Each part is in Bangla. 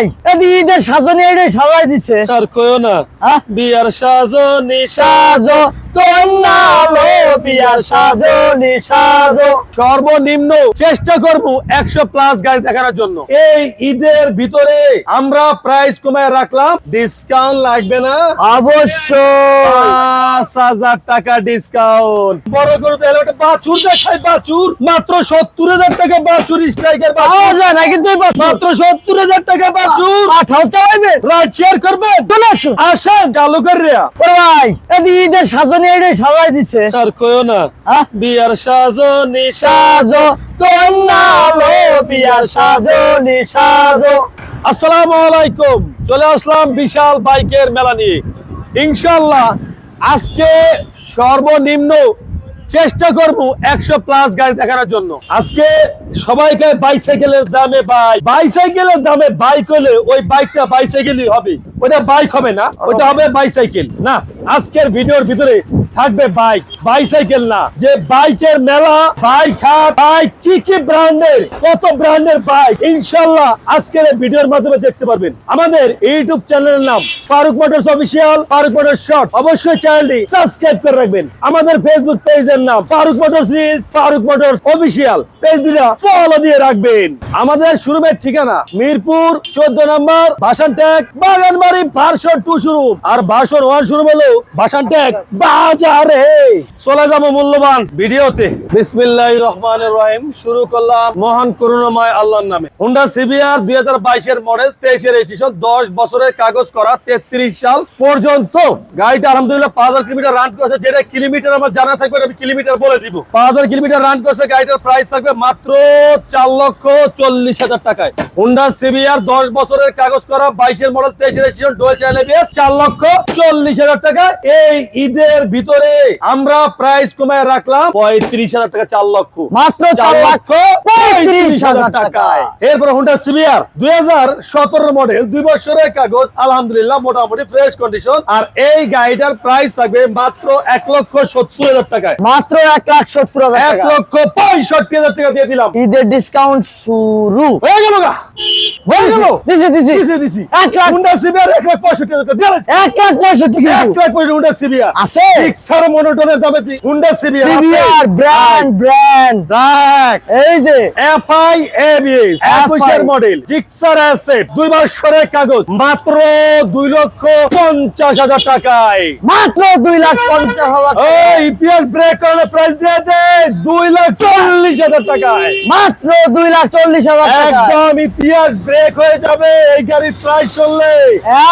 ভাই এদি ঈদের সাজনি এটাই সবাই দিছে। আর কইও না হ্যাঁ? বিয়ার সাজনি সাজো কন্যা লো বিয়ার সাজনি সাজো। সর্বনিম্ন চেষ্টা করব একশো প্লাস গাড়ি দেখানোর জন্য। এই ঈদের ভিতরে আমরা প্রাইস কমায় রাখলাম ডিসকাউন্ট লাগবে না। পাঁচ হাজার টাকা ডিসকাউন্ট বড় করে তাহলে একটা বাছুর দেখাই বাছুর। মাত্র সত্তর হাজার টাকা বাছুর স্ট্রাইকার বাছুর। না কিন্তু মাত্র সত্তর হাজার টাকা বাছুর। পাঠাও চালাইবে। রাইট শেয়ার করবেন চলে আসুন আসেন চালু করে ভাই এদি ঈদের সাজনি এটাই সবাই দিছে। আর কইও না? বিয়ার সাজনি সাজো কন্যা লো বিয়ার সাজনি সাজো। আসসালামু আলাইকুম। চলে আসলাম বিশাল বাইকের মেলা নিয়ে। ইনশাল্লাহ আজকে সর্বনিম্ন চেষ্টা করব একশো প্লাস গাড়ি দেখানোর জন্য। আজকে সবাইকে বাইসাইকেলের দামে বাই বাইসাইকেলের দামে বাইক হলে ওই বাইকটা বাইসাইকেলই হবে। ওটা বাইক হবে না ওটা হবে বাইসাইকেল না আজকের ভিডিওর ভিতরে থাকবে বাইক বাইসাইকেল না। যে বাইকের মেলা বাইক হাট বাইক কি কি ব্র্যান্ডের কত ব্র্যান্ডের বাইক ইনশাল্লাহ আজকের ভিডিওর মাধ্যমে দেখতে পারবেন। আমাদের ইউটিউব চ্যানেলের নাম Faruk Motors official Faruk Motors short অবশ্যই চ্যানেলটি সাবস্ক্রাইব করে রাখবেন। আমাদের ফেসবুক পেজের নাম Faruk Motors reels Faruk Motors official page দিলা ফলো দিয়ে রাখবেন। আমাদের শোরুমের ঠিকানা মিরপুর, চোদ্দ নম্বর Bhashantek Baganbari version two showroom আর ভার্সন ওয়ান শোরুম হলো ভাসান ট্যাগ বাজারে চলে যাব মূল্যবান ভিডিওতে। বিসমিল্লাহ রহমান রহিম। শুরু করলাম মহান করুণাময় আল্লাহর নামে। হুন্ডা সিবিআর দুই হাজার বাইশের মডেল তেইশের রেজিস্ট্রেশন দশ বছরের কাগজ করা তেত্রিশ সাল পর্যন্ত। গাড়িটা আলহামদুলিল্লাহ পাঁচ হাজার কিলোমিটার রান করেছে। যেটা কিলোমিটার আমার জানা থাকবে আমি কিলোমিটার বলে দিব। পাঁচ হাজার কিলোমিটার রান করেছে গাড়িটার প্রাইস থাকবে মাত্র চার লক্ষ চল্লিশ হাজার টাকায়। হুন্ডা সিবিআর দশ বছরের কাগজ করা বাইশের মডেল তেইশের রেজিস্ট্রেশন ডোয়েল চ্যানেল চার লক্ষ চল্লিশ হাজার টাকা এই ঈদের ভিতরে আমরা প্রাইস কমায় রাখলাম পঁয়ত্রিশ হাজার টাকা চার লক্ষ। মাত্র চার লক্ষ পঁয়ত্রিশ হাজার টাকায় এরপর হুন্ডা সিবিআর দুই হাজার সতেরো মডেল দুই বছরের কাগজ আলহামদুলিল্লাহ মোটামুটি ফ্রেশ কন্ডিশন আর এই গাড়িটার প্রাইস থাকবে মাত্র এক লক্ষ সত্তর হাজার টাকায়। মাত্র এক লাখ সত্তর হাজার এক লক্ষ পঁয়ষট্টি হাজার টাকা দিয়ে দিলাম। ঈদের ডিসকাউন্ট শুরু। হয়ে গেল গা। এক লাখ পঁয়ষট্টি। এক লাখ পঁয়ষট্টি এক লাখ পঁয়ষট্টি আছে? সিক্সার মনোটনের দামে হুন্ডা সিভিআর ব্র্যান্ড ব্র্যান্ড। দেখ। এই যে। এফআই এবিএস একুশের মডেল জিক্সার অ্যাসেট দুই বছরের কাগজ মাত্র দুই লক্ষ পঞ্চাশ হাজার টাকায়। মাত্র দুই লাখ পঞ্চাশ হাজার ও ইতিহাস ব্রেক করে প্রাইস দিয়ে দে দুই লাখ চল্লিশ হাজার টাকায়। মাত্র দুই লাখ চল্লিশ হাজার টাকা একদম ইতিহাস ব্রেক হয়ে যাবে এই গাড়ির প্রাইস চললে।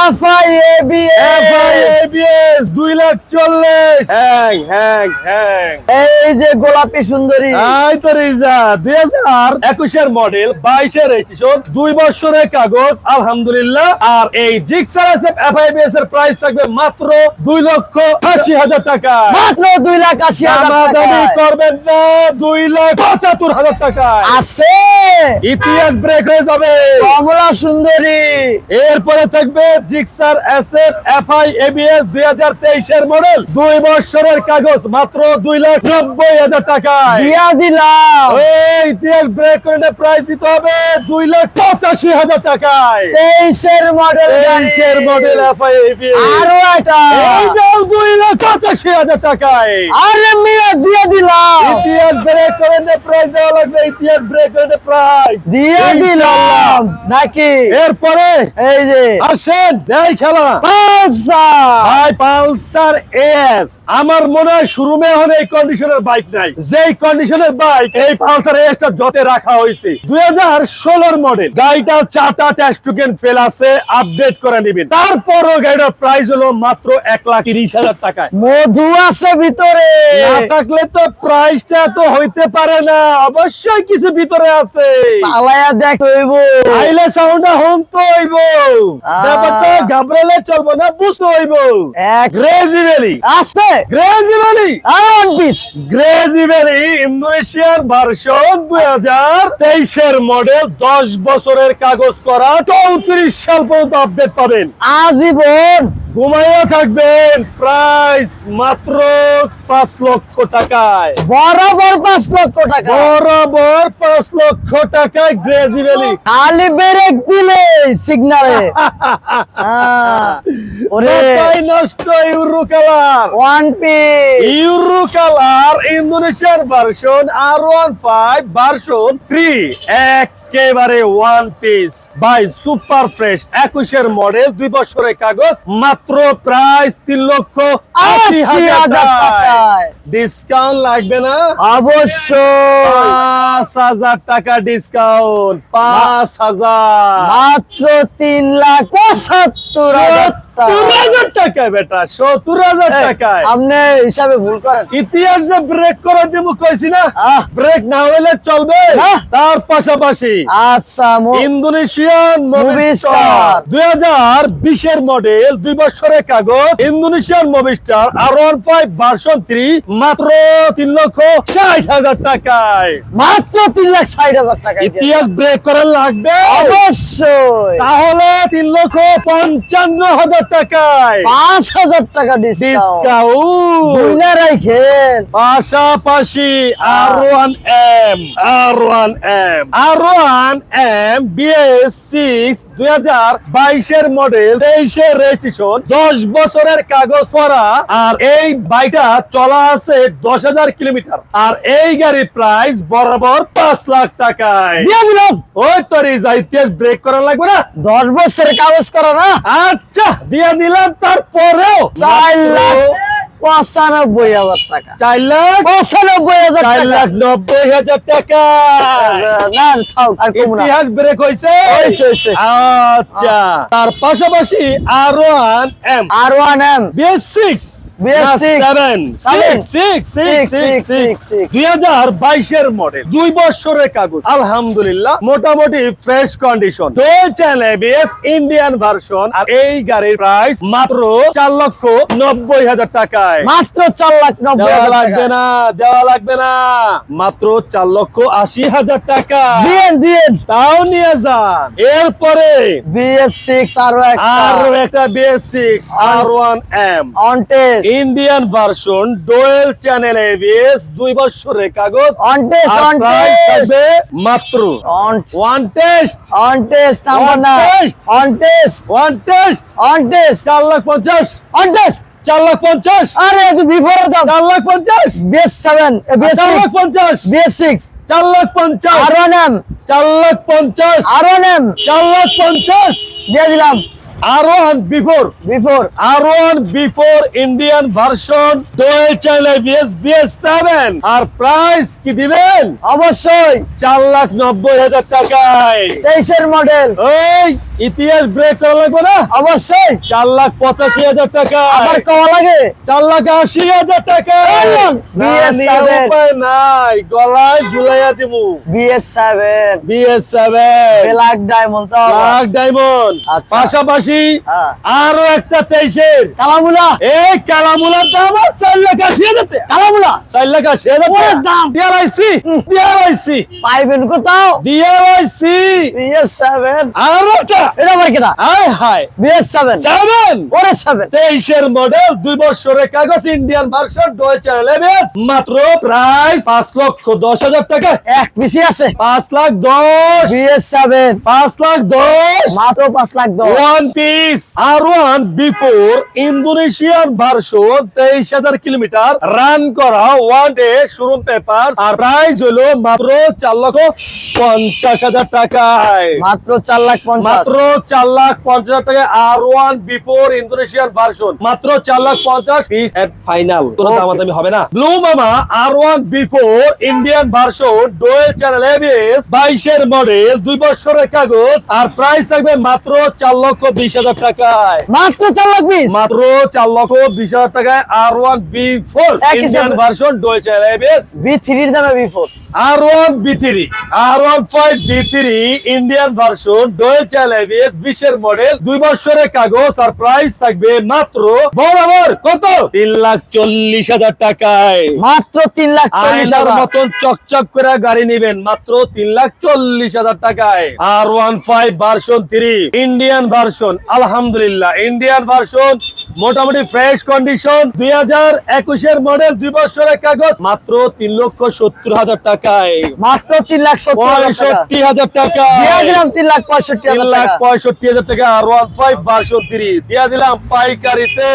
F I A B FI ABS দুই লাখ চল্লিশ। হ্যাং হ্যাং হ্যাং। এই যে গোলাপি সুন্দরী। এই তো রিজা দুই হাজার একুশের মডেল বাইশের রেজিস্ট্রেশন দুই বছরের কাগজ আলহামদুলিল্লাহ। আর এই জিক্সার আছে এফআইবিএস এর প্রাইস থাকবে মাত্র লক্ষ হাজার টাকা। মাত্র দুই লাখ আশি হাজার টাকা। করবেন না দুই লাখ পঁচাত্তর হাজার টাকা। আছে। ইতিহাস ব্রেক হয়ে যাবে। কমলা সুন্দরী। এরপরে থাকবে জিক্সার এসএফ এফআই এবিএস দুই হাজার তেইশের মডেল দুই বছরের কাগজ মাত্র দুই লাখ নব্বই হাজার দিয়া দিলাম। এই ইতিহাস ব্রেক করে প্রাইস দিতে হবে দুই লাখ পঁচাশি হাজার টাকায়। তেইশের মডেল তেইশের মডেল এফআই আরও একটা। দুই লাখ পঁচাশি হাজার টাকায়। আরে মিয়া দিয়ে দিলাম। ইতিহাস ব্রেক করে প্রাইস দেওয়া লাগবে ইতিহাস ব্রেক করে প্রাইস দিয়ে দিলাম নাকি? এরপরে এই যে। আসেন দেয় খেলা। পালসার। ভাই পালসার এস আমার মনে হয় শোরুমে এখন এই কন্ডিশনের বাইক নাই। যেই কন্ডিশনের বাইক এই পালসার এস টা যতে রাখা হয়েছে। দুই হাজার ষোলোর মডেল গাড়িটার চারটা টেস্ট টোকেন ফেল আছে আপডেট করে নিবেন। তারপরও গাড়িটার প্রাইস হলো মাত্র এক লাখ তিরিশ হাজার টাকায়। মধু আছে ভিতরে। না থাকলে তো প্রাইসটা তো হইতে পারে না। অবশ্যই কিছু ভিতরে আছে। চালায়া দেখ হইব। আইলে সাউন্ডটা হোম তো হইব। আহ। ব্যাপারটা ঘাবড়ালে চলবো না বুঝতে হইব। এক গ্রেজি ভ্যালি আছে গ্রেজি ভ্যালি আর ওয়ান পিস গ্রেজি ভ্যালি ইন্দোনেশিয়ার ভার্সন দুই হাজার তেইশের মডেল দশ বছরের কাগজ করা চৌত্রিশ সাল পর্যন্ত আপডেট পাবেন। আজীবন। ঘুমাইয়া থাকবেন প্রাইস মাত্র পাঁচ লক্ষ টাকায়। বরাবর পাঁচ লক্ষ টাকা। বরাবর পাঁচ লক্ষ টাকায় গ্রেজি ভ্যালি খালি ব্রেক দিলে সিগনালে ওরে। নষ্ট euro colour one piece euro colour ইন্দোনেশিয়ার version R one five version three একেবারে one piece by super fresh একুশের মডেল দুই বছরের কাগজ মাত্র প্রাইস তিন লক্ষ আশি হাজার টাকায়। ডিসকাউন্ট লাগবে না? অবশ্যই। পাঁচ হাজার টাকা ডিসকাউন্ট পাঁচ হাজার। মাত্র তিন লাখ পঁচাত্তর হাজার টাকা। বেটা সত্তর হাজার টাকায়। আপনি হিসাবে ভুল করেন। ইতিহাস যে ব্রেক করে দিব কইছি না? ব্রেক না হইলে চলবে। তার পাশাপাশি আচ্ছা ইন্দোনেশিয়ান Movistar। দুই হাজার বিশের মডেল দুই বছরের কাগজ Indonesian Movistar R one five version three মাত্র তিন লক্ষ ষাট হাজার টাকায়। মাত্র তিন লাখ ষাট হাজার টাকা ইতিহাস ব্রেক করার লাগবে? অবশ্যই। তাহলে তিন লক্ষ পঞ্চান্ন হাজার টাকায়। পাঁচ হাজার টাকা ডিসকাউন্ট রাখেন পাশাপাশি R one M R one M R one M BS six দুই হাজার বাইশের মডেল তেইশের রেজিস্ট্রেশন দশ বছরের কাগজ করা আর এই বাইকটা চলা আছে দশ হাজার কিলোমিটার। আর এই গাড়ির প্রাইস বরাবর পাঁচ লাখ টাকায়। ওই তোর ইতিহাস ব্রেক করা লাগবে না? দশ বছরের কাগজ করা না? আচ্ছা দিয়ে দিলাম তারপরেও চার লাখ পঁচানব্বই হাজার টাকা। চার লাখ? পঁচানব্বই হাজার চার লাখ নব্বই হাজার টাকা। না। ইতিহাস ব্রেক হয়েছে। আচ্ছা। তার পাশাপাশি R one M R one M BS six BS6 seven Seven. Six six Six, six six, six. দুই হাজার বাইশের মডেল দুই বছরের কাগজ। আলহামদুলিল্লাহ। মোটামুটি ফ্রেশ কন্ডিশন ইন্ডিয়ান ভার্সন আর এই গাড়ির প্রাইস মাত্র চার লক্ষ নব্বই হাজার টাকায়। মাত্র চার লাখ নব্বই লাগবে না দেওয়া লাগবে না। মাত্র চার লক্ষ আশি হাজার টাকা। তাও নিয়ে যান। এরপরে বিএস সিক্স আরও একটা BS six R one M on test Indian version dual channel ABS দুই বছরের কাগজ। অন টেস্ট আর অন প্রাইস টেস্ট থাকবে মাত্র on one test on test number না। test. On test one test on test চার লাখ পঞ্চাশ। অন টেস্ট চার লাখ পঞ্চাশ। আরে তুই বিফোর চার লাখ পঞ্চাশ। বিএস সেভেন বিএস চার লাখ পঞ্চাশ। বিএস সিক্স চার লাখ পঞ্চাশ। আর ওয়ান এম চার লাখ পঞ্চাশ। আর ওয়ান এম চার লাখ পঞ্চাশ। দিয়ে দিলাম। R one V four V four R one V four Indian version dual channel BS BS seven আর প্রাইস কি দিবেন? অবশ্যই চার লাখ নব্বই হাজার টাকায়। তেইশের মডেল ওই ইতিহাস ব্রেক করা লাগবে না? অবশ্যই। চার লাখ পঁচাশি হাজার টাকা আবার কওয়া লাগে? চার লাখ আশি হাজার টাকা BS7 নাই। গলায় ঝুলাইয়া seven BS seven black diamond তো ব্ল্যাক ডায়মন্ড। আচ্ছা। পাশাপাশি হ্যাঁ। আরও একটা তেইশের কালামুলা। এই কালামুলার দাম চার লাখ আশি হাজার কালামুলা? চার লাখ আশি হাজার দাম। ডিআরআইসি ডিআরআইসি পাইবেন কোথাও? বিএস সেভেন আর একটা। এটা আবার কেনা হাই হাই বিএস সেভেন সেভেন ওরে সেভেন তেইশের মডেল দুই বছরের কাগজ ইন্ডিয়ান ভার্সন ডয়েচে মাত্র প্রাইস পাঁচ লক্ষ দশ হাজার টাকা। এক পিসি আছে। পাঁচ লাখ দশ। বিএস সেভেন পাঁচ লাখ দশ। মাত্র পাঁচ লাখ দশ। One piece R one V four Indonesian version তেইশ হাজার কিলোমিটার রান করা ওয়ান ডে শোরুম পেপার আর প্রাইস হলো মাত্র চার লক্ষ পঞ্চাশ হাজার টাকায়। মাত্র চার লাখ মাত্র চার লাখ পঞ্চাশ হাজার টাকা R one V four Indonesian version মাত্র চার লাখ পঞ্চাশ ফাইনাল কোনো. দামাদামি হবে না। ব্লু মামা R one V four Indian version dual channel ABS বাইশের মডেল দুই বছরের কাগজ আর প্রাইস থাকবে মাত্র চার লক্ষ বিশ হাজার টাকায়। মাত্র চার লাখ বিশ? মাত্র চার লক্ষ বিশ হাজার টাকায় R one V four version dual V থ্রির দামে V four R one V three R one five V three Indian version dual বিশের মডেল দুই বছরের কাগজ আর প্রাইস থাকবে মাত্র বরাবর কত? তিন লাখ চল্লিশ হাজার টাকায়। মাত্র তিন লাখ আয়নার মতন চকচক করে গাড়ি নিবেন মাত্র তিন লাখ চল্লিশ হাজার টাকায়। R one five version three Indian version আলহামদুলিল্লাহ ইন্ডিয়ান ভার্সন মোটামুটি ফ্রেশ কন্ডিশন দুই হাজার একুশের মডেল দুই বছরের কাগজ মাত্র তিন লক্ষ সত্তর হাজার টাকায়। মাত্র তিন লাখ পঁয়ষট্টি হাজার টাকা দিয়ে দিলাম তিন লাখ পঁয়ষট্টি তিন লাখ পঁয়ষট্টি হাজার টাকা আর ওয়ান ফাইভ বাষট্টি। দিয়া দিলাম পাইকারিতে।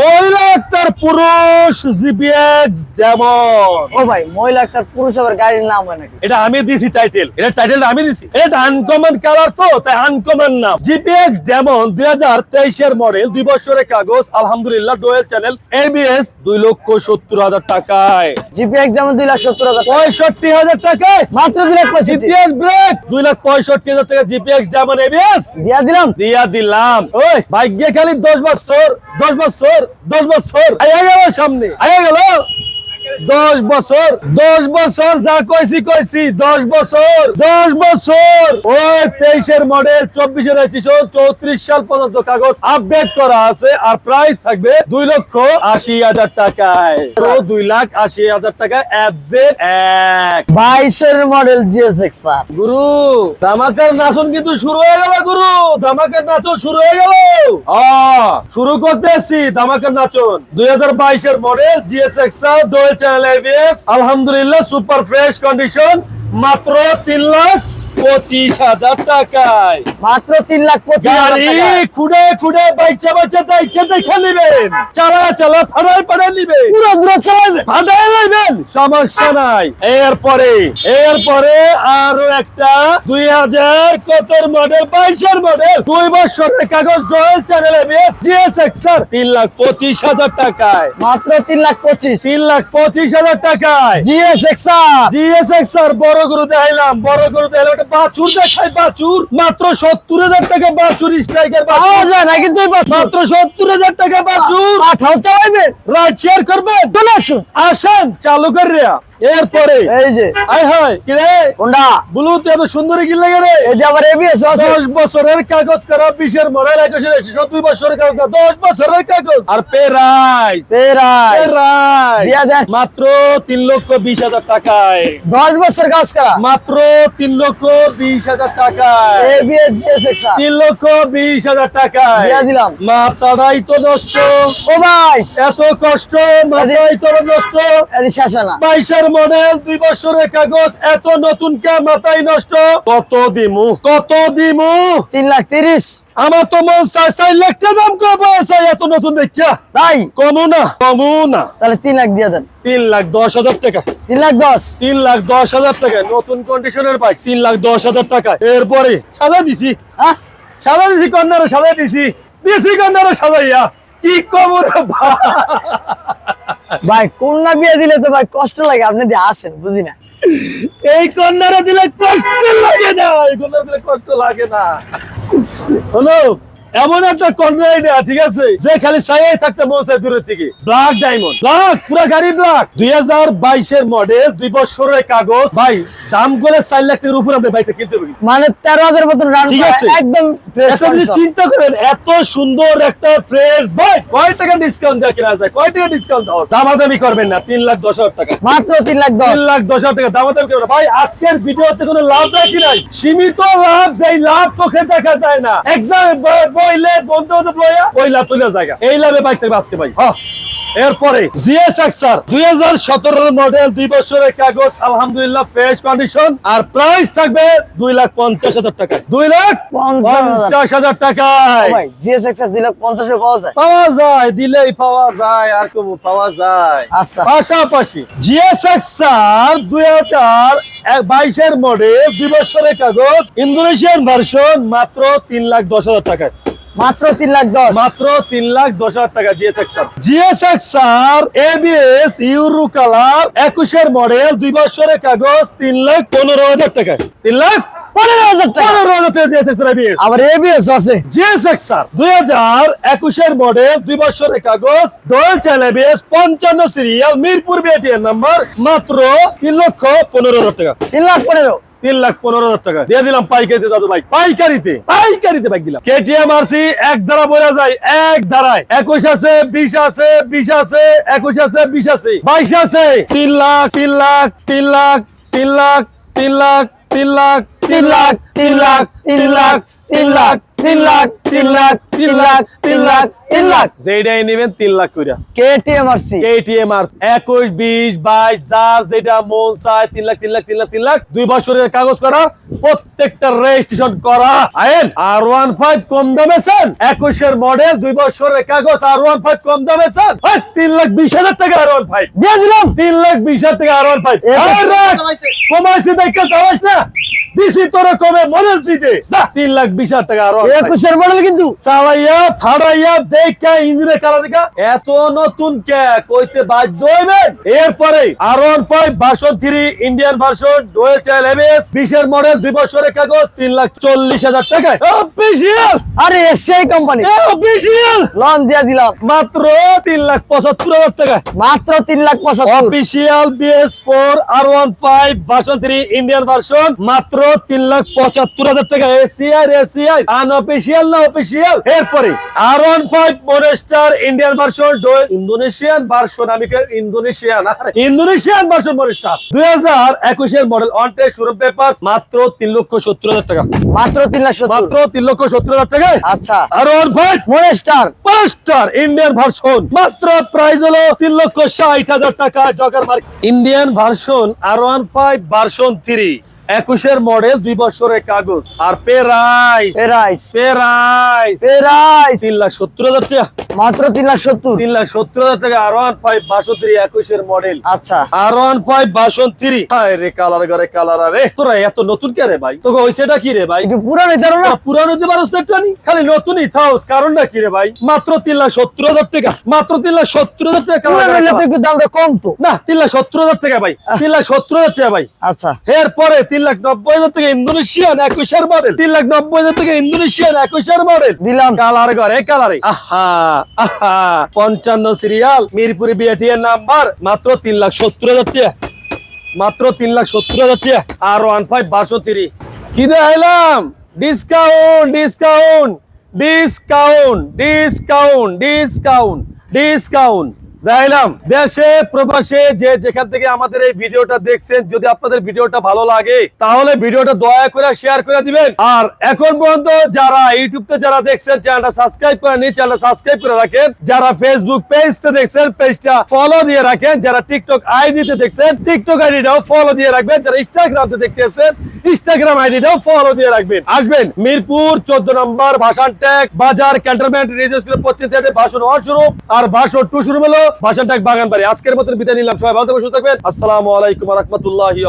মহিলা তার পুরুষ জিপিএক্স যেমন ও ভাই মহিলা একটা পুরুষ আবার গাড়ির নাম হয় নাকি? এটা আমি দিছি টাইটেল এটা টাইটেল আমি দিছি। এটা আনকমন কালার তো তাই আনকমন নাম। জিপিএক্স যেমন দুই হাজার তেইশের মডেল দুই বছরের কাগজ আলহামদুলিল্লাহ ডোয়েল চ্যানেল এবিএস দুই লক্ষ সত্তর হাজার টাকায়। জিপিএক্স যেমন দুই লাখ সত্তর হাজার পঁয়ষট্টি হাজার টাকায়। মাত্র দুই লাখ পঁয়ষট্টি। জিপিএক্স ব্রেক দুই লাখ পঁয়ষট্টি হাজার টাকা জিপিএক্স যেমন এবিএস দিয়া দিলাম। দিয়া দিলাম। ওই ভাগ্যে খালি দশ বছর দশ বছর দশ বছর। আয়া গেল সামনে আয়া গেল। দশ বছর দশ বছর যা কইছি কইছি দশ বছর দশ বছর। ওই তেইশের মডেল চব্বিশের চৌত্রিশ সাল পর্যন্ত কাগজ আপডেট করা আছে আর প্রাইস থাকবে দুই লক্ষ আশি হাজার টাকায়। তো দুই লাখ আশি হাজার টাকায় অ্যাপজেট এক। বাইশের মডেল স্যার। গুরু ধামাকার নাচন কিন্তু শুরু হয়ে গেল গুরু। ধামাকার নাচন শুরু হয়ে গেল। শুরু করতে এসছি ধামাকার নাচন। দুই হাজার বাইশের মডেল জিএসএক্স ডোয়েল চ্যানেল আলহামদুলিল্লাহ সুপার ফ্রেশ কন্ডিশন মাত্র তিন লাখ পঁচিশ হাজার টাকায়। মাত্র তিন লাখ গাড়ি খুঁড়ে খুঁড়ে বাইচা বাইচা দেখে দেখে নিবেন। চালা চালা ফাড়ায় ফাড়ায় নিবেন। পুরো চালাবে ফাটাই লাইবেন সমস্যা নাই। এরপরে এরপরে আরও একটা দুই হাজার কতের মডেল বাইশের মডেল দুই বছরের কাগজ ডোয়েল চ্যানেল এবিএস স্যার তিন লাখ পঁচিশ হাজার টাকায়। মাত্র তিন লাখ পঁচিশ। তিন লাখ পঁচিশ হাজার টাকায়। জিএসএক্স জিএসএক্স স্যার বড় গরু দেখাইলাম। বড় গরু দেখাইলাম বাছুর দেখাই বাছুর। মাত্র সত্তর হাজার টাকা বাছুর স্ট্রাইকার পাওয়া বাছুর যায় না কিন্তু এই বছর। মাত্র সত্তর হাজার টাকা বাছুর। পাঠাও চালাইবে। রাইট শেয়ার করবেন চলে আসুন আসেন চালু করে এরপরে এই যে। আয় হায় কি রে? কোনটা? এত সুন্দরী কি লাগে রে? এই যে আবার এবিএস আছে। দশ বছরের কাগজ করা বিশের মডেল একুশের একুশে দুই বছরের কাগজ করা, দশ বছরের কাগজ। আর পেরাইস সেরাই পেরাইস দিয়া দেন। মাত্র তিন লক্ষ বিশ হাজার টাকায়। দশ বছর কাজ করা। মাত্র তিন লক্ষ বিশ হাজার টাকায়। এবিএস জিএসএক্স তিন লক্ষ বিশ হাজার টাকায়। দিয়া দিলাম। মাথাটাই তো নষ্ট। ও ভাই। এত কষ্ট মাথাই তো নষ্ট। এদি শেষ হয় না। বাইশের মডেল দুই বছরের কাগজ এত নতুন কে মাথায় নষ্ট। কত দিমু? কত দিমু? তিন লাখ তিরিশ। আমার তো মন চাই লাখ টাকা দাম এত নতুন দেখিয়া। তাই? কমু না কমু না। তাহলে তিন লাখ দিয়ে দেন। তিন লাখ দশ হাজার টাকা। তিন লাখ দশ। তিন লাখ দশ হাজার টাকা। নতুন কন্ডিশনের বাইক তিন লাখ দশ হাজার টাকা। এরপরে সাজা দিছি। হ্যাঁ? সাজা দিছি কন্যারে সাজা দিছি। দিছি কন্যারে সাজাইয়া। কি কমর ভাই, কন্যা বিয়ে দিলে তো ভাই কষ্ট লাগে, আপনি দিয়ে আসেন, বুঝি না। এই কন্যারা দিলে কষ্ট লাগে না, এই কন্যারা দিলে কষ্ট লাগে না। হলো? এমন একটা এটা ঠিক আছে? যে খালি ছায়াই থাকতে মন দূরের থেকে ব্ল্যাক ডায়মন্ড ব্ল্যাক পুরা গাড়ি ব্ল্যাক দুই হাজার বাইশের মডেল দুই বছরের কাগজ। ভাই দাম করে চার লাখ টাকার উপর আপনি বাইকটা কিনতে পারি মানে তেরো হাজার মতন ঠিক আছে। একদম যদি চিন্তা করেন এত সুন্দর একটা ফ্রেশ বাইক কয় টাকা ডিসকাউন্ট দেওয়া কেনা যায়? কয় টাকা ডিসকাউন্ট দেওয়া দামাদামি করবেন না তিন লাখ দশ হাজার টাকা। মাত্র তিন লাখ দশ। তিন লাখ দশ হাজার টাকা দামাদামি করবেন। ভাই আজকের ভিডিওতে কোনো লাভ রাখি নাই। সীমিত লাভ যেই লাভ চোখে দেখা যায় না। এক্সাম বইলে বন্ধু বান্ধব লইয়া ওই লাভ তুলে জায়গা। এই লাভে বাইক থাকবে আজকে ভাই। হ্যাঁ। এরপরে জিএস এক্সার দুই হাজার সতেরো মডেল দুই বছরের কাগজ আলহামদুলিল্লাহ ফ্রেশ কন্ডিশন আর প্রাইস থাকবে দুই লাখ পঞ্চাশ হাজার টাকা দুই লাখ পঞ্চাশ হাজার। টাকায়। ভাই জিএসএক্স দুই লাখ পঞ্চাশে পাওয়া যায়? পাওয়া যায় দিলেই পাওয়া যায় আর কম পাওয়া যায়। আচ্ছা। পাশাপাশি জিএসএক্সআর দুই হাজার বাইশের মডেল দুই বছরের কাগজ ইন্দোনেশিয়ান ভার্সন মাত্র তিন লাখ দশ হাজার টাকায়। মাত্র তিন লাখ দশ। মাত্র তিন লাখ দশ হাজার টাকা GSX GSX R ABS euro colour একুশের মডেল দুই বছরের কাগজ তিন লাখ পনেরো হাজার টাকা। তিন লাখ? পঞ্চান্ন সিরিয়াল মিরপুর বিএটিএন নাম্বার মাত্র তিন লক্ষ পনেরো হাজার টাকা। তিন লাখ পনেরো। তিন লাখ পনেরো হাজার টাকা দিয়ে দিলাম পাইকারিতে দাদু ভাই পাইকারিতে পাইকারিতে বাইক দিলাম কেটিএম আরসি এক ধারা বোঝা যায় এক ধারায় একুশ আছে বিশ আছে বিশ আছে একুশ আছে বিশ আছে বাইশ আছে তিন লাখ তিন লাখ তিন লাখ তিন লাখ তিন লাখ তিন লাখ তিন লাখ তিন লাখ তিন লাখ তিন লাখ তিন লাখ তিন লাখ তিন লাখ তিন লাখ তিন লাখ। যেটাই নেবেন তিন লাখ কইরা। কেটিএম আরসি কেটিএম আর একুশ বিশ বাইশ যার যেটা মন চায় তিন লাখ তিন লাখ তিন লাখ তিন লাখ। দুই বছরের কাগজ করা প্রত্যেকটা রেজিস্ট্রেশন করা। আইন আর ওয়ান ফাইভ কম দামে একুশের মডেল দুই বছরের কাগজ আর ওয়ান ফাইভ কম দামে তিন লাখ বিশ হাজার টাকা আর ওয়ান ফাইভ দিয়ে দিলাম। তিন লাখ বিশ হাজার টাকা আর ওয়ান ফাইভ কমাইছি। দেখা যাওয়াস না। দিছি তোরা কমে তিন লাখ বিশ হাজার টাকা আর একুশের মডেল কিন্তু। চালাইয়া ফাড়াইয়া দেখা ইঞ্জিনের কালা দেখা। এত নতুন কে কইতে বাধ্য হইবেন? এরপরে R one five version three Indian version dual channel MS বিশের মডেল দুই বছরের কাগজ তিন লাখ চল্লিশ হাজার টাকায়। অফিসিয়াল আরে এসিআই কোম্পানি অফিসিয়াল লোন দিয়ে দিলাম। মাত্র তিন লাখ পঁচাত্তর হাজার টাকা মাত্র তিন লাখ পঁচাত্তর। Official BS four R one five version three Indian version মাত্র তিন লাখ পঁচাত্তর হাজার টাকা। এসিআই এসিআই আনঅফিসিয়াল না অফিসিয়াল এরপরে R one five monster Indian version Indonesian version আমি ইন্দোনেশিয়ান ইন্দোনেশিয়ান ভার্সন মনেস্টার দুই হাজার একুশের model on test showroom paper মাত্র তিন লক্ষ সত্তর হাজার টাকা। মাত্র তিন লাখ মাত্র তিন লক্ষ সত্তর হাজার টাকায় আচ্ছা। আর ওয়ান ফাইভ মনেস্টার পাঁচটার ইন্ডিয়ান ভার্সন মাত্র প্রাইস হলো তিন লক্ষ ষাট হাজার টাকা জগার mark Indian version R one five version three একুশের মডেল দুই বছরের কাগজ। আর পেরাইস পেরাইস পেরাইস পেরাইস তিন লাখ সত্তর হাজার টাকা। মাত্র তিন লাখ সত্তর। তিন লাখ সত্তর হাজার টাকা আর ওয়ান ফাইভ থ্রি একুশের মডেল আচ্ছা। আর ওয়ান ফাইভ থ্রি হায় রে কালার ঘরে কালার আরে। তোরা এত নতুন কে রে ভাই? তোকে ওই সেটা কি রে ভাই? পুরানো ধরো না? তোরা পুরানো দিতে তো একটু খালি নতুনই থাউস কারণটা কি রে ভাই? মাত্র তিন লাখ সত্তর হাজার টাকা। মাত্র তিন লাখ সত্তর হাজার টাকা একটু দামটা কম তো না তিন লাখ সত্তর হাজার টাকা ভাই। তিন লাখ সত্তর হাজার টাকা ভাই। আচ্ছা। এরপরে তিন লাখ নব্বই হাজার টাকা ইন্দোনেশিয়ান একুশের মডেল। তিন লাখ নব্বই হাজার টাকা ইন্দোনেশিয়ান একুশের মডেল। দিলাম। কালার ঘরে কালারে। আহা আহা। পঞ্চান্ন সিরিয়াল মিরপুরি নাম্বার। মাত্র তিন লাখ সত্তর হাজার টাকা। মাত্র তিন লাখ সত্তর হাজার টাকা। আর ওয়ান ফাইভ বারোশো তিরি কি দেখাইলাম? Discount discount discount discount discount discount. দেখাইলাম দেশে, প্রবাসে যে যেখান থেকে আমাদের এই ভিডিওটা দেখছেন, যদি আপনাদের ভিডিওটা ভালো লাগে, তাহলে ভিডিওটা দয়া করে শেয়ার করে দিবেন। আর এখন পর্যন্ত যারা ইউটিউবতে যারা দেখছেন, চ্যানেলটা সাবস্ক্রাইব চ্যানেলটা সাবস্ক্রাইব করে রাখেন। যারা ফেসবুক পেজতে দেখছেন পেজটা ফলো দিয়ে রাখেন। যারা টিকটক আইডিতে দেখছেন টিকটক আইডিটাও ফলো দিয়ে রাখবেন। যারা ইনস্টাগ্রামতে দেখতেছেন ইনস্টাগ্রাম আইডিটাও ফলো দিয়ে রাখবেন। আসবেন মিরপুর, চোদ্দ নম্বর ভাষণ ট্যাগ বাজার ক্যান্টনমেন্ট পশ্চিম সাইডে ভাষণ ওয়ান শুরু, আর ভাষণ টু শুরু হলো ট্যাগ বাগান বাড়ি। আজকের মতো বিদায় নিলাম। সবাই ভালো থাকবেন, সুস্থ থাকবেন। আসসালামু আলাইকুম রহমতুল্লাহি